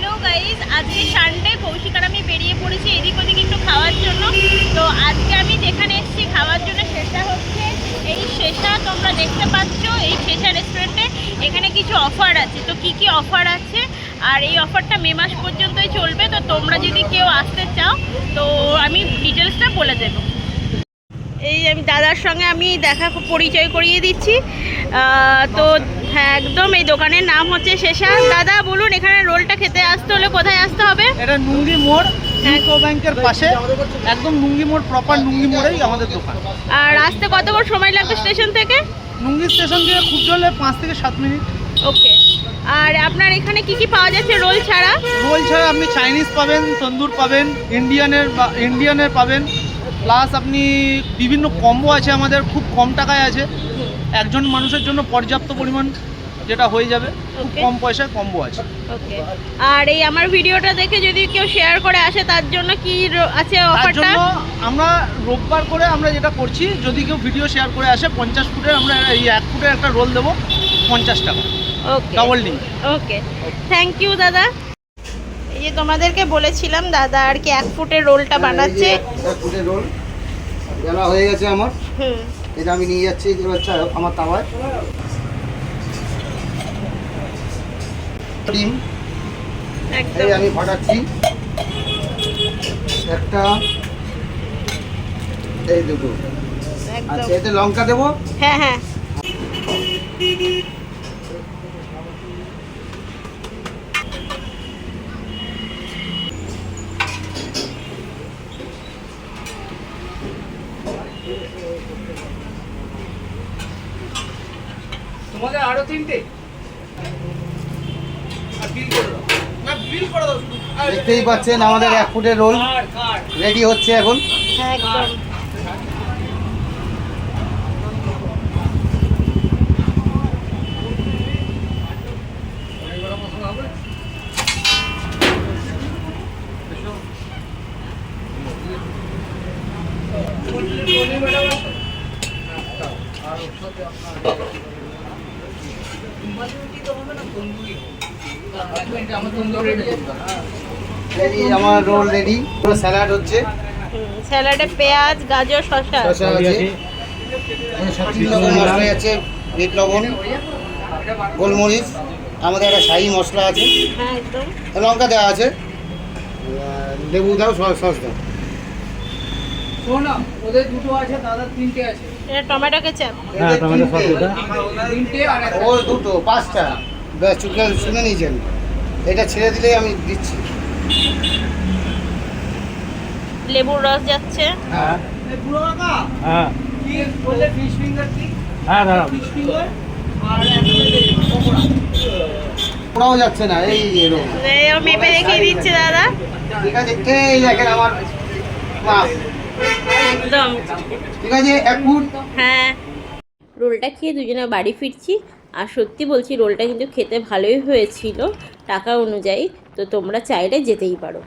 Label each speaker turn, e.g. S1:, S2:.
S1: Hello guys আজকে Sunday Kaushik আর আমি বেরিয়ে পড়েছি এদিক ওদিক একটু খাওয়ার জন্য। তো আজকে আমি যেখানে এসেছি খাওয়ার জন্য সেটা হচ্ছে এই শেষা তোমরা দেখতে পাচ্ছ এই শেষা রেস্টুরেন্টে এখানে কিছু অফার আছে। তো কি কি অফার আছে? আর এই অফারটা মে মাস পর্যন্তই চলবে, তো তোমরা যদি কেউ আসতে চাও, তো আমি ডিটেলসটা বলে দেবো। এই আমি দাদার সঙ্গে আমি দেখা পরিচয় করিয়ে দিচ্ছি। তো হ্যাঁ একদম এই দোকানের নাম হচ্ছে শেষা। দাদা বলুন এখানে রোলটা খেতে আসতে হলে কোথায় আসতে হবে?
S2: এটা নুঙ্গি মোড় ইউকো ব্যাংকের পাশে। একদম নুঙ্গি মোড় প্রপার নুঙ্গি মোড়েই আমাদের দোকান।
S1: আর আসতে কতক্ষণ সময় লাগবে স্টেশন থেকে?
S2: নুঙ্গি স্টেশন থেকে খুব জলে পাঁচ থেকে সাত মিনিট।
S1: ওকে। আর আপনার এখানে কি কি পাওয়া যাচ্ছে রোল ছাড়া?
S2: রোল ছাড়া আপনি চাইনিজ পাবেন তন্দুর পাবেন ইন্ডিয়ানের ইন্ডিয়ানের পাবেন। প্লাস আপনি বিভিন্ন কম্বো আছে আমাদের খুব কম টাকায় আছে। একজন মানুষের জন্য পর্যাপ্ত পরিমাণ যেটা হয়ে যাবে খুব কম পয়সায় কম্বো আছে।
S1: ওকে আর এই আমার ভিডিওটা দেখে যদি কেউ শেয়ার করে আসে তার জন্য কি আছে
S2: তার জন্য আমরা রোববার করে আমরা যেটা করছি যদি কেউ ভিডিও শেয়ার করে আসে পঞ্চাশ ফুটের আমরা এই এক ফুটের একটা রোল দেবো পঞ্চাশ টাকা।
S1: ওকে
S2: ডাবল ডিম
S1: ওকে থ্যাংক ইউ দাদা। এই যে তোমাদেরকে বলেছিলাম দাদা আর কি এক ফুটের রোলটা বানাচ্ছে।
S3: ফুটে রোল বেলা হয়ে গেছে আমার।
S1: হুম।
S3: এটা আমি নিয়ে যাচ্ছি হচ্ছে আমার তাওয়ায় ডিম। এই আমি ফাটাচ্ছি। একটা। এই দুটো। আচ্ছা এতে লঙ্কা দেবো?
S1: হ্যাঁ হ্যাঁ।
S2: তোমাদের আরও তিনটে?
S3: দেখতেই পাচ্ছেন আমাদের এক ফুটের রোল রেডি হচ্ছে এখন। এই আমার রোল রেডি পুরো স্যালাড হচ্ছে।
S1: স্যালাডে পেঁয়াজ গাজর শসা।
S3: শসা আছে। রকম মশলা আছে বিট লবণ গোলমরিচ আমাদের একটা শাহি মশলা আছে।
S1: হ্যাঁ
S3: লঙ্কা দেওয়া আছে। লেবু দাও সস সস দাও।
S2: শোনা ওদের দুটো আছে দাদার তিনটে আছে।
S1: এটা টমেটো কেচাপ?
S3: হ্যাঁ টমেটো সস
S2: তিনটে আর
S3: ও দুটো পাঁচটা। ব্যাস চুকে শুনে নিয়েছেন এটা ছেড়ে দিলেই আমি দিচ্ছি।
S1: লেবুর রস যাচ্ছে।
S3: হ্যাঁ।
S2: বুড়ো কাকা?
S4: হ্যাঁ।
S2: কি বললে ফিশ ফিঙ্গার কি?
S4: হ্যাঁ দাঁড়াও।
S2: ফিশ ফিঙ্গার আর একটা পকোড়া
S3: ওরাও যাচ্ছে না এই এরকম
S1: এই মেপে দেখিয়ে দিচ্ছে দাদা।
S3: ঠিক আছে এই দেখেন আমার মাছ
S1: একদম।
S3: ঠিক আছে এক ফুট
S1: হ্যাঁ। রোলটা খেয়ে দুজনে বাড়ি ফিরছি। আর সত্যি বলছি রোলটা কিন্তু খেতে ভালোই হয়েছিল টাকা অনুযায়ী। তো তোমরা চাইলে যেতেই পারো।